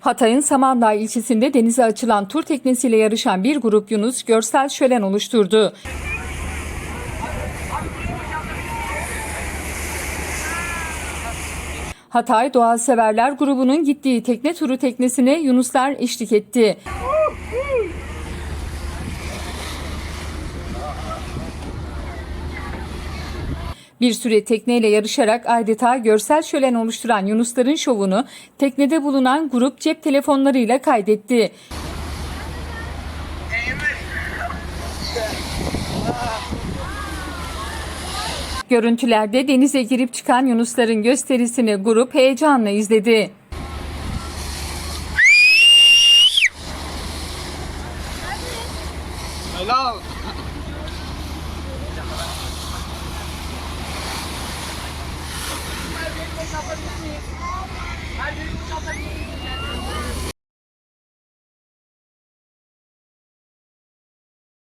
Hatay'ın Samandağ ilçesinde denize açılan tur teknesiyle yarışan bir grup Yunus görsel şölen oluşturdu. Hatay Doğa Severler grubunun gittiği tekne turu teknesine Yunuslar eşlik etti. Bir süre tekneyle yarışarak adeta görsel şölen oluşturan Yunusların şovunu teknede bulunan grup cep telefonlarıyla kaydetti. Görüntülerde denize girip çıkan Yunusların gösterisini grup heyecanla izledi. Helal. Allez,